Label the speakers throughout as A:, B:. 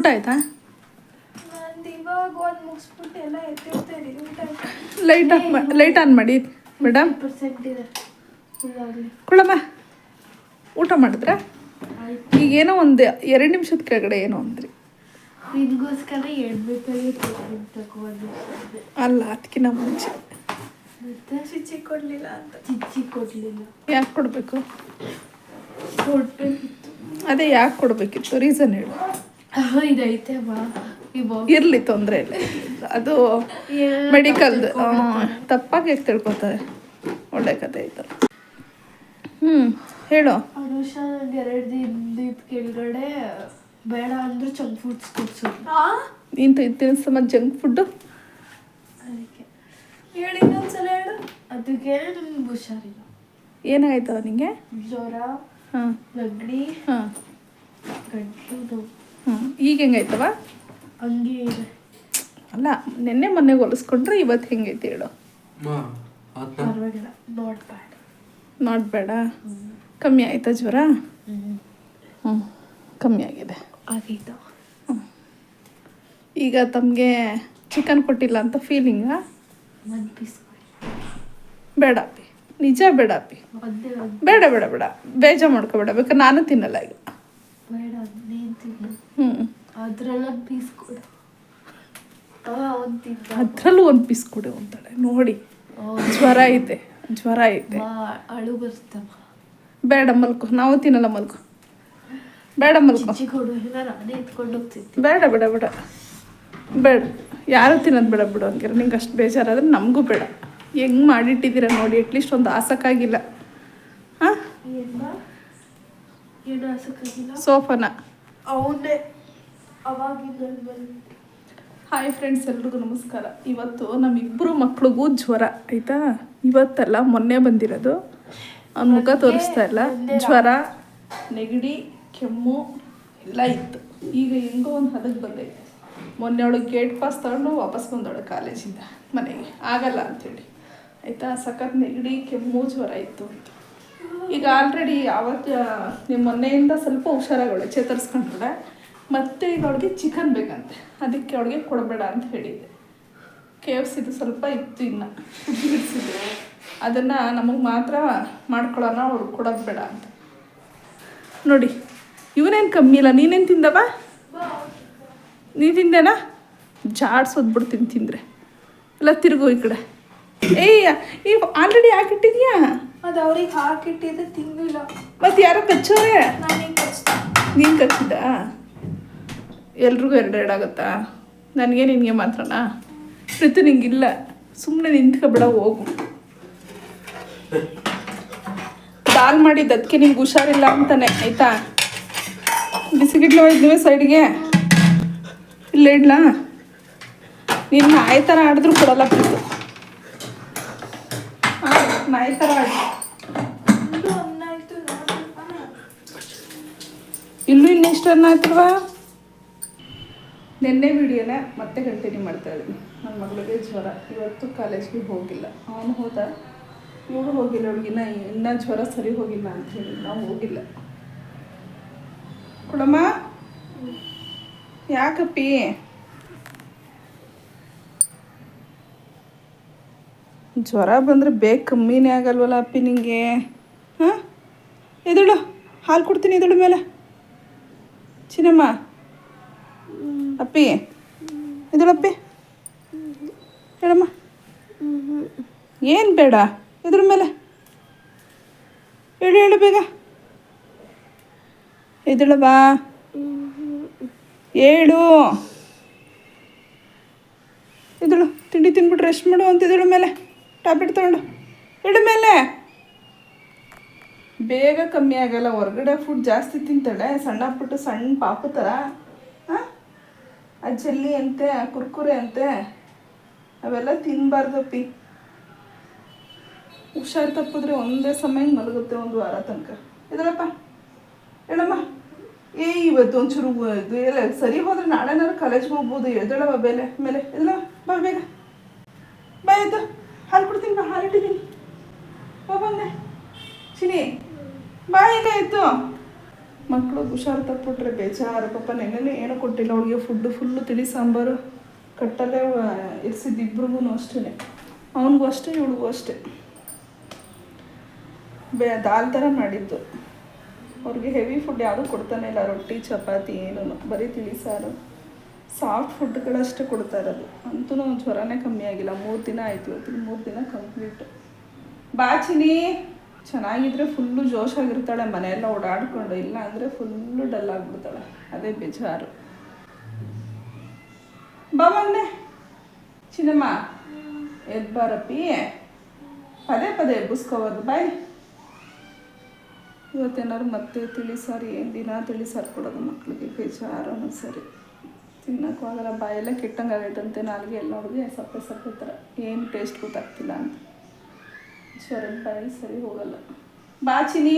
A: ಊಟ ಆಯ್ತಾ? Light off light on ಮಾಡಿ ಮೇಡಮ್
B: ಕೊಡಮ್ಮ ಇದೆ. ಇವಾಗಲೇ
A: ಕುಳಮ್ಮ ಊಟ ಮಾಡಿದ್ರ? ಈಗ ಏನೋ ಒಂದು ಎರಡು ನಿಮಿಷದ ಕೆಳಗಡೆ ಏನೋ ಅಂದ್ರಿ ಅಲ್ಲ ಅದಕ್ಕಿಂತ ಮುಂಚೆ.
B: ಚಿಚ್ಚಿ ಕೊಡ್ಲಿಲ್ಲ ಅಂತ. ಚಿಚ್ಚಿ ಕೊಡಲಿಲ್ಲ.
A: ಯಾಕೆ ಕೊಡಬೇಕು?
B: ಕೊಡ್ಬೇಕಿತ್ತು.
A: ಅದೇ ಯಾಕೆ ಕೊಡಬೇಕಿತ್ತು? ರೀಸನ್ ಹೇಳು.
B: ಇದೈತೆ
A: ಇರಲಿ ತೊಂದರೆ ಇಲ್ಲ. ಅದು ಮೆಡಿಕಲ್ ತಪ್ಪಾಗಿ ಹೇಗೆ ತಿಳ್ಕೊತಾರೆ? ಒಳ್ಳೆ ಕತೆ ಇತ್ತು ಹ್ಞೂ ಹೇಳು.
B: ಅನುಷ ಎರಡು ದಿನದ ಕೆಳಗಡೆ ಬೇಡ ಅಂದ್ರೆ ಜಂಕ್ ಫುಡ್ಸ್ ಕೊಡ್ಸೋದು.
A: ನೀನು ಸಮ ಜಂಕ್ ಫುಡ್ಡು
B: ಅದಕ್ಕೆ. ಹೇಳಿ ಇನ್ನೊಂದ್ಸಲ ಹೇಳು. ಅದಕ್ಕೆ ನಮ್ಗೆ ಹುಷಾರಿಲ್ಲ.
A: ಏನಾಯ್ತವ ನಿಂಗೆ?
B: ಜ್ವರ
A: ಹಾಂ
B: ನೆಗಡಿ
A: ಹಾಂ
B: ಗಂಟ್ಲು ನೋವು.
A: ಹ್ಞೂ ಈಗ ಹೆಂಗೈತವ
B: ಹಂಗೆ ಇದೆ.
A: ಅಲ್ಲ ನಿನ್ನೆ ಮೊನ್ನೆ ಹೊಲಿಸ್ಕೊಂಡ್ರೆ ಇವತ್ತು ಹೆಂಗೈತೆ ಹೇಳು?
B: ಪರವಾಗಿಲ್ಲ. ನಾಟ್ ಬ್ಯಾಡ್
A: ನಾಟ್ ಬೇಡ ಕಮ್ಮಿ ಆಯ್ತಾ ಜ್ವರ? ಹ್ಞೂ ಕಮ್ಮಿ ಆಗಿದೆ.
B: ಆಗೈತ?
A: ಈಗ ತಮಗೆ ಚಿಕನ್ ಕೊಟ್ಟಿಲ್ಲ ಅಂತ ಫೀಲಿಂಗಾ
B: ಬೇಡಪ್ಪಿ ಪೀಸ್
A: ಬೇಡ ಅಪ್ಪಿ. ನಿಜ ಬೇಡ ಅಪ್ಪಿ. ಬೇಡ ಬೇಡ ಬೇಡ. ಬೇಜಾರು ಮಾಡ್ಕೋಬೇಡ. ಬೇಕಾ ನಾನು ತಿನ್ನಲ್ಲ ಈಗ.
B: ಬೇಡ ನೀನು ತಿನ್ನು. ಅದ್ರಲ್ಲ ಪೀಸ್ ಕೊಡು.
A: ಅದರಲ್ಲೂ ಒಂದು ಪೀಸ್ ಕೊಡು ಅಂತಾಳೆ ನೋಡಿ. ಜ್ವರ ಐತೆ. ಜ್ವರ ಐತೆ.
B: ಅಳು ಬರ್ತಮ್ಮ
A: ಬೇಡ ಮಲ್ಕು. ನಾವು ತಿನ್ನಲ್ಲ ಮಲ್ಕು. ಬೇಡ ಮಲ್ಕು. ಬೇಡ ಬೇಡ ಬೇಡ. ಬೇಡ. ಯಾರು ತಿನ್ನೋದು ಬೇಡ ಬಿಡು ಹಂಗಿರ ನಿಂಗೆ ಅಷ್ಟು ಬೇಜಾರಾದ್ರೆ ನಮಗೂ ಬೇಡ. ಹೆಂಗ್ ಮಾಡಿಟ್ಟಿದ್ದೀರ ನೋಡಿ. ಅಟ್ಲೀಸ್ಟ್ ಒಂದು ಆಸಕ್ಕಾಗಿಲ್ಲ. ಹಾಂ? ಸೋಫಾನ.
B: ಬಂದು
A: ಹಾಯ್ ಫ್ರೆಂಡ್ಸ್ ಎಲ್ರಿಗೂ ನಮಸ್ಕಾರ. ಇವತ್ತು ನಮ್ಮಿಬ್ಬರು ಮಕ್ಳಿಗೂ ಜ್ವರ ಆಯಿತಾ? ಇವತ್ತಲ್ಲ ಮೊನ್ನೆ ಬಂದಿರೋದು. ಅವ್ನ ಮುಖ ತೋರಿಸ್ತಾ ಇಲ್ಲ. ಜ್ವರ ನೆಗಡಿ ಕೆಮ್ಮು ಎಲ್ಲ ಇತ್ತು. ಈಗ ಹೆಂಗೋ ಒಂದು ಹದಕ್ಕೆ ಬಂದೈತೆ. ಮೊನ್ನೆ ಅವಳು ಗೇಟ್ ಪಾಸ್ ತಗೊಂಡು ವಾಪಸ್ ಬಂದವಳು ಕಾಲೇಜಿಂದ ಮನೆಗೆ. ಆಗಲ್ಲ ಅಂತೇಳಿ ಆಯಿತಾ? ಸಖತ್ ನೆಗಡಿ ಕೆಮ್ಮು ಜ್ವರ ಇತ್ತು ಅಂತ. ಈಗ ಆಲ್ರೆಡಿ ಅವತ್ತು ನಿಮ್ಮ ಮೊನ್ನೆಯಿಂದ ಸ್ವಲ್ಪ ಹುಷಾರಾಗೋಳೆ ಚೇತರಿಸ್ಕೊಂಡ್ರೆ ಮತ್ತೆ ಈಗ ಅವಳಿಗೆ ಚಿಕನ್ ಬೇಕಂತೆ. ಅದಕ್ಕೆ ಅವಳಿಗೆ ಕೊಡಬೇಡ ಅಂತ ಹೇಳಿದ್ದೆ. ಕೆ ಎಫ್ ಸಿದು ಸ್ವಲ್ಪ ಇತ್ತು ಇನ್ನು. ಅದನ್ನು ನಮಗೆ ಮಾತ್ರ ಮಾಡ್ಕೊಳ್ಳೋಣ ಅವ್ರು ಕೊಡೋದು ಬೇಡ ಅಂತ. ನೋಡಿ, ಇವನೇನು ಕಮ್ಮಿ ಇಲ್ಲ. ನೀನೇನು ತಿಂದವ? ನೀ ತಿಂದೇನಾ? ಜಾಡ್ಸೋದ್ಬಿಡ್ತೀನಿ ತಿಂದರೆ. ಎಲ್ಲ ತಿರುಗು ಈ ಕಡೆ. ಏಯ್ ಈ ಆಲ್ರೆಡಿ ಹಾಕಿಟ್ಟಿದ್ಯಾ?
B: ಅದು ಅವ್ರಿಗೆ ಹಾಕಿಟ್ಟಿದ್ದು ತಿಂದಿಲ್ಲ.
A: ಮತ್ತೆ ಯಾರೋ ಕಚ್ಚೋರೆ ನೀನು ಕಚ್ಚಿದ ಎಲ್ರಿಗೂ ಎರಡು ಎರಡಾಗುತ್ತಾ ನನಗೆ ನಿನಗೆ ಮಾತ್ರನಾ? ಪ್ರೀತಿ ನಿಂಗಿಲ್ಲ. ಸುಮ್ಮನೆ ನಿಂತ್ಕೊಬೇಡ ಹೋಗು. ದಾಲ್ ಮಾಡಿದ್ದು ಅದಕ್ಕೆ ನಿಂಗೆ ಹುಷಾರಿಲ್ಲ ಅಂತಾನೆ ಆಯ್ತಾ? ಬಿಸಿಗಿಡ್ಲು ಇದ್ವಿ ಸೈಡ್ಗೆ? ಇಲ್ಲ ಇಡ್ಲಾ? ನೀನು ಆಯ್ತಾರ ಆಡಿದ್ರು ಕೊಡಲ್ಲ
B: ಒಂದಾಯ್ತು ನೋಡಪ್ಪ
A: ಇಲ್ಲೂ ಇನ್ನೆಷ್ಟು ಅನ್ನ ಆಯ್ತಲ್ವಾ? ನಿನ್ನೆ ವಿಡಿಯೋನ ಮತ್ತೆ ಕಂಟಿನ್ಯೂ ಮಾಡ್ತಾ ಇದ್ದೀನಿ. ನನ್ನ ಮಗಳಿಗೆ ಜ್ವರ. ಇವತ್ತು ಕಾಲೇಜ್ಗೆ ಹೋಗಿಲ್ಲ. ಅವನು ಹೋದ? ಇವಳು ಹೋಗಿಲ್ಲ ಅವಳಿಗಿನ್ನ ಇನ್ನೂ ಜ್ವರ ಸರಿ ಹೋಗಿಲ್ಲ ಅಂತ ಹೇಳಿ ನಾವು ಹೋಗಿಲ್ಲ. ಕೊಡಮ್ಮ? ಯಾಕಪ್ಪಿ? ಜ್ವರ ಬಂದರೆ ಬೇಗ ಕಮ್ಮಿನೇ ಆಗಲ್ವಲ್ಲ ಅಪ್ಪಿ ನಿಂಗೆ? ಹಾಂ? ಎದುಳು ಹಾಲು ಕೊಡ್ತೀನಿ ಎದುಳು ಮೇಲೆ. ಚಿನ್ನಮ್ಮ. ಅಪ್ಪಿ. ಎದುಳಪ್ಪಿ ಹೇಳಮ್ಮ. ಏನು ಬೇಡ ಎದುರು ಮೇಲೆ. ಹೇಳು ಹೇಳು ಬೇಗ. ಬಾ. ಹೇಳು ಎದುಳು ತಿಂಡಿ ತಿನ್ಬಿಟ್ಟು ರೆಸ್ಟ್ ಮಾಡು ಅಂತ ಎದುಳು ಮೇಲೆ. ಟ್ಯಾಬ್ಲೆಟ್ ತಗೊಂಡು. ಹೇಳು ಮೇಲೆ. ಬೇಗ ಕಮ್ಮಿ ಆಗಲ್ಲ. ಹೊರಗಡೆ ಫುಡ್ ಜಾಸ್ತಿ ತಿಂತಾಳೆ. ಸಣ್ಣ ಪುಟ್ಟು ಸಣ್ಣ ಪಾಪು ಥರ ಹಾಂ ಆ ಜಲ್ಲಿ ಅಂತೆ, ಆ ಕುರ್ಕುರೆ ಅಂತೆ, ಅವೆಲ್ಲ ತಿನ್ನಬಾರ್ದಪ್ಪಿ ಹುಷಾರು ತಪ್ಪಿದ್ರೆ ಒಂದೇ ಸಮಯ ಮಲಗುತ್ತೆ ಒಂದು ವಾರ ತನಕ. ಇದ್ರಪ್ಪ. ಹೇಳಮ್ಮ. ಏ, ಇವತ್ತು ಒಂಚೂರು ಎಲ್ಲ ಸರಿ ಹೋದ್ರೆ ನಾಳೆನಾರು ಕಾಲೇಜ್ಗೆ ಹೋಗ್ಬೋದು. ಎದಳವ ಬೇಲೆ. ಮೇಲೆ. ಎಲ್ಲ ಬಾ ಬೇಗ ಬಾ ಎದ್ದು ಹಾಲು ಕೊಡ್ತೀನಿ ಬಾ ಹಾಲು ಇಟ್ಟಿದ್ದೀನಿ ಬಾ ಬಂದೆ ಚಿನಿ ಬಾ ಈಗ ಎದ್ದು ಮಕ್ಕಳು ಹುಷಾರು ತಪ್ಪಿಟ್ರೆ ಬೇಜಾರು. ಪಾಪ ನೆನ್ನೆನೇ ಏನೂ ಕೊಟ್ಟಿಲ್ಲ. ಅವಳಿಗೆ ಫುಡ್ಡು ಫುಲ್ಲು ತಿಳಿ ಸಾಂಬಾರು. ಕಟ್ಟಲ್ಲೇ ಇರಿಸಿದ್ದು ಇಬ್ರಿಗೂ ಅಷ್ಟೇ ಅವನಿಗೂ ಅಷ್ಟೇ, ಇವಳಿಗೂ ಅಷ್ಟೇ. ಬೇ ದಾಲ್ ಥರ ಮಾಡಿದ್ದು. ಅವ್ರಿಗೆ ಹೆವಿ ಫುಡ್ ಯಾವುದೂ ಕೊಡ್ತಾನೆ ಇಲ್ಲ. ರೊಟ್ಟಿ, ಚಪಾತಿ ಏನೂ ಬರೀ ತಿಳಿ ಸಾರು. ಸಾಫ್ಟ್ ಫುಡ್ಗಳಷ್ಟೇ ಕೊಡ್ತಾ ಇರೋದು. ಅಂತೂ ಜ್ವರನೇ ಕಮ್ಮಿ ಆಗಿಲ್ಲ. ಮೂರು ದಿನ ಆಯ್ತು. ಇವತ್ತಿನ ಮೂರು ದಿನ ಕಂಪ್ಲೀಟ್ ಬಾಚಿನಿ ಚೆನ್ನಾಗಿದ್ರೆ ಫುಲ್ಲು ಜೋಶಾಗಿರ್ತಾಳೆ, ಮನೆಯೆಲ್ಲ ಓಡಾಡ್ಕೊಂಡು ಇಲ್ಲ ಅಂದರೆ ಫುಲ್ಲು ಡಲ್ ಆಗಿಬಿಡ್ತಾಳೆ ಅದೇ ಬೇಜಾರು. ಬಾ ಮೊನ್ನೆ ಚಿನ್ನಮ್ಮ. ಎದ್ದು ಬಾರಪ್ಪಿ. ಪದೇ ಪದೇ ಎಬ್ಬಿಸ್ಕೋಬಾರ್ದು. ಬಾಯ್. ಇವತ್ತೇನಾದ್ರು ಮತ್ತೆ ತಿಳಿ ಸಾರಿ ಏನು ದಿನ ತಿಳಿ ಸಾರು ಕೊಡೋದು ಮಕ್ಕಳಿಗೆ ಬೇಜಾರು ಸರಿ ತಿನ್ನೋಕ್ಕೂ ಆಗಲ್ಲ. ಬಾಯೆಲ್ಲ ಕೆಟ್ಟಂಗೆ ಆಗೈತಂತೆ ನಾಲ್ಗೆ ಎಲ್ಲ ನೋಡಿದ್ರೆ ಸಪ್ಪೆ ಸಪ್ಪೆ ಥರ ಏನು ಟೇಸ್ಟ್ ಗೊತ್ತಾಗ್ತಿಲ್ಲ ಅಂತ. ಸ್ವರದ ಬಾಯಲ್ಲಿ ಸರಿ ಹೋಗಲ್ಲ. ಬಾಚಿನಿ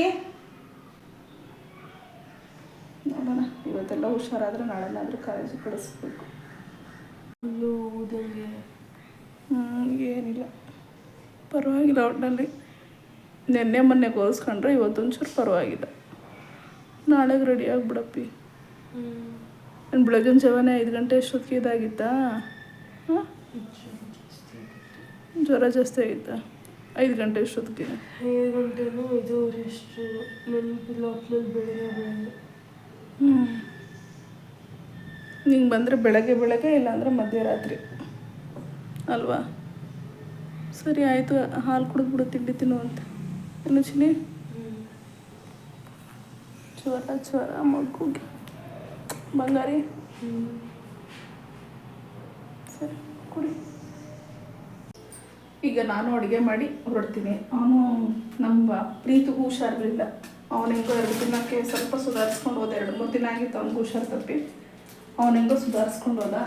A: ನೋಡೋಣ ಇವತ್ತೆಲ್ಲ ಹುಷಾರಾದ್ರೆ ನಾಳೆನಾದರೂ ಕಾಲೇಜಿಗೆ ಕಳಿಸ್ಬೇಕು
B: ಊದಲ್ಗೆ
A: ಹ್ಞೂ ಏನಿಲ್ಲ. ಪರವಾಗಿಲ್ಲ ಒಟ್ಟಿನಲ್ಲಿ ನಿನ್ನೆ ಮೊನ್ನೆ ಹೋಲಿಸ್ಕೊಂಡ್ರೆ ಇವತ್ತೊಂಚೂರು ಪರವಾಗಿಲ್ಲ. ನಾಳೆಗೆ ರೆಡಿ ಆಗಿಬಿಡಪ್ಪಿ. ನಾನು ಬೆಳಗಿನ ಜಾವನೇ ಐದು ಗಂಟೆ ಅಷ್ಟೊತ್ತಿಗೆ ಇದಾಗಿತ್ತಾ? ಹಾಂ? ಜ್ವರ ಜಾಸ್ತಿ ಆಗಿತ್ತಾ? ಐದು ಗಂಟೆ ಅಷ್ಟೊತ್ತಿಗೆ
B: ಐದು ಗಂಟೆನೂ ಇದು ಎಷ್ಟು ನೆನಪಿಲ್ಲ ಹೊತ್ನಲ್ಲಿ ಬೆಳಗ್ಗೆ ಬೆಳಗ್ಗೆ.
A: ಹ್ಞೂ ನಿಂಗೆ ಬಂದರೆ ಬೆಳಗ್ಗೆ ಬೆಳಗ್ಗೆ ಇಲ್ಲಾಂದ್ರೆ ಮಧ್ಯರಾತ್ರಿ. ಅಲ್ವಾ? ಸರಿ ಆಯಿತು. ಹಾಲು ಕುಡಿದ್ಬಿಡು ತಿಂಡಿ ತಿನ್ನು ಅಂತ. ಏನು ಚಿನಿ ಜ್ವರ ಜ್ವರ ಮಗುಗೆ ಬಂಗಾರಿ? ಸರಿ ಕುಡಿ. ಈಗ ನಾನು ಅಡುಗೆ ಮಾಡಿ ಹೊರಡ್ತೀನಿ. ಅವನು ನಮ್ಮ ಪ್ರೀತಿಗೂ ಹುಷಾರಿರಲಿಲ್ಲ ಅವನ ಹೆಂಗೋ ಎರಡು ದಿನಕ್ಕೆ ಸ್ವಲ್ಪ ಸುಧಾರಿಸ್ಕೊಂಡು ಹೋದ, ಎರಡು ಮೂರು ದಿನ ಆಗಿತ್ತು ಅವ್ನಿಗೆ ಹುಷಾರು ತಪ್ಪಿ. ಅವನ ಹೆಂಗೋ ಸುಧಾರಿಸ್ಕೊಂಡು ಹೋದ.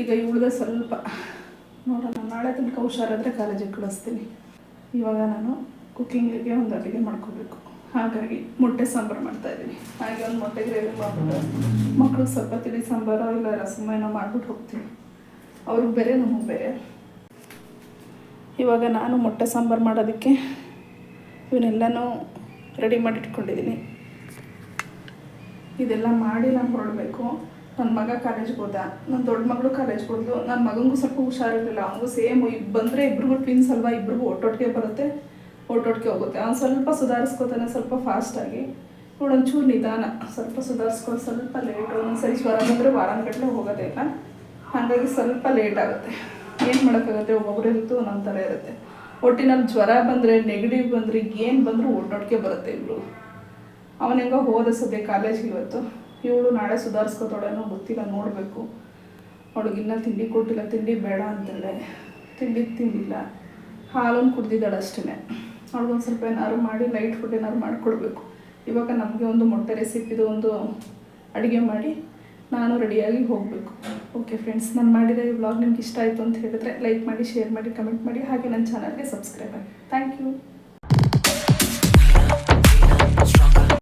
A: ಈಗ ಇವಳಿಗೆ ಸ್ವಲ್ಪ, ನೋಡೋಣ, ನಾಳೆ ತನಕ ಹುಷಾರಾದರೆ ಕಾಲೇಜಿಗೆ ಕಳಿಸ್ತೀನಿ. ಇವಾಗ ನಾನು ಕುಕ್ಕಿಂಗಿಗೆ ಒಂದು ಅಡುಗೆ ಮಾಡ್ಕೋಬೇಕು. ಹಾಗಾಗಿ ಮೊಟ್ಟೆ ಸಾಂಬಾರು ಮಾಡ್ತಾಯಿದ್ದೀನಿ ಹಾಗೆ ಒಂದು ಮೊಟ್ಟೆ ಗ್ರೇವಿ ಮಾಡ್ಬಿಟ್ಟು ಮಕ್ಕಳು ಸ್ವಲ್ಪ ತಿಳಿ ಸಾಂಬಾರು ಇಲ್ಲ ರಸಮ ಏನೋ ಮಾಡ್ಬಿಟ್ಟು ಹೋಗ್ತೀನಿ. ಅವ್ರಿಗೆ ಬೇರೆ, ನಮಗೆ ಬೇರೆ. ಇವಾಗ ನಾನು ಮೊಟ್ಟೆ ಸಾಂಬಾರು ಮಾಡೋದಕ್ಕೆ ಇವನ್ನೆಲ್ಲನೂ ರೆಡಿ ಮಾಡಿ ಇಟ್ಕೊಂಡಿದ್ದೀನಿ ಇದೆಲ್ಲ ಮಾಡಿ ನಾನು ಹೊರಡಬೇಕು. ನನ್ನ ಮಗ ಕಾಲೇಜ್ಗೆ ಹೋದ. ನನ್ನ ದೊಡ್ಡ ಮಗಳು ಕಾಲೇಜ್ಗೆ ಹೋದ್ಲು. ನನ್ನ ಮಗನಿಗೂ ಸ್ವಲ್ಪ ಹುಷಾರಿರಲಿಲ್ಲ. ಅವನಿಗೂ ಸೇಮ್ ಬಂದರೆ ಇಬ್ರಿಗೂ ಟ್ವಿನ್ಸ್ ಅಲ್ವಾ? ಇಬ್ರಿಗೂ ಒಟ್ಟೊಟ್ಟಿಗೆ ಬರುತ್ತೆ. ಒಟ್ಟೊಟ್ಟಿಗೆ ಹೋಗುತ್ತೆ. ಅವ್ನು ಸ್ವಲ್ಪ ಸುಧಾರಿಸ್ಕೋತಾನೆ ಸ್ವಲ್ಪ ಫಾಸ್ಟಾಗಿ ಒಂಚೂರು ನಿಧಾನ. ಸ್ವಲ್ಪ ಸುಧಾರಿಸ್ಕೊಂಡು ಸ್ವಲ್ಪ ಲೇಟು ಒಂದೊಂದ್ಸರಿ ಜ್ವರ ಬಂದರೆ ವಾರಾನ್ಗಟ್ಟಲೆ ಹೋಗೋದೇ ಇಲ್ಲ. ಹಾಗಾಗಿ ಸ್ವಲ್ಪ ಲೇಟ್ ಆಗುತ್ತೆ. ಏನು ಮಾಡೋಕ್ಕಾಗುತ್ತೆ? ಒಬ್ಬೊಬ್ಬರು ಹೆಲ್ತು ಒಂದೊಂದು ಥರ ಇರುತ್ತೆ. ಒಟ್ಟಿನಲ್ಲಿ ಜ್ವರ ಬಂದರೆ, ನೆಗಡಿ ಬಂದರೆ, ಏನು ಬಂದರೂ ಒಟ್ಟೊಟ್ಟಿಗೆ ಬರುತ್ತೆ ಇವರು ಅವನ ಹೆಂಗೋ ಹೋದ ಸದ್ಯ ಕಾಲೇಜ್ಗೆ ಇವತ್ತು. ಇವಳು ನಾಳೆ ಸುಧಾರಿಸ್ಕೋತಾಳೇನೋ ಗೊತ್ತಿಲ್ಲ, ನೋಡಬೇಕು. ಅವಳಿಗಿನ್ನ ತಿಂಡಿ ಕೊಟ್ಟಿಲ್ಲ, ತಿಂಡಿ ಬೇಡ ಅಂತಾಳೆ ತಿಂಡಿ ತಿಂದಿಲ್ಲ. ಹಾಲನ್ನು ಕುಡ್ದಿದ್ದಾಳೆ ಅಷ್ಟೇ ಅವಳಿಗೊಂದು ಸ್ವಲ್ಪ ಏನಾದ್ರು ಮಾಡಿ, ಲೈಟ್ ಫುಡ್ ಏನಾದ್ರು ಮಾಡಿಕೊಡ್ಬೇಕು. ಇವಾಗ ನಮಗೆ ಒಂದು ಮೊಟ್ಟೆ ರೆಸಿಪಿದು ಒಂದು ಅಡುಗೆ ಮಾಡಿ, ನಾನು ರೆಡಿಯಾಗಿ ಹೋಗಬೇಕು. ಓಕೆ ಫ್ರೆಂಡ್ಸ್ ನಾನು ಮಾಡಿದ ಈ ವ್ಲಾಗ್ ನಿಮ್ಗೆ ಇಷ್ಟ ಆಯಿತು ಅಂತ ಹೇಳಿದ್ರೆ ಲೈಕ್ ಮಾಡಿ ಶೇರ್ ಮಾಡಿ ಕಮೆಂಟ್ ಮಾಡಿ, ಹಾಗೆ ನನ್ನ ಚಾನಲ್ಗೆ ಸಬ್ಸ್ಕ್ರೈಬ್ ಆಗಿ. Thank you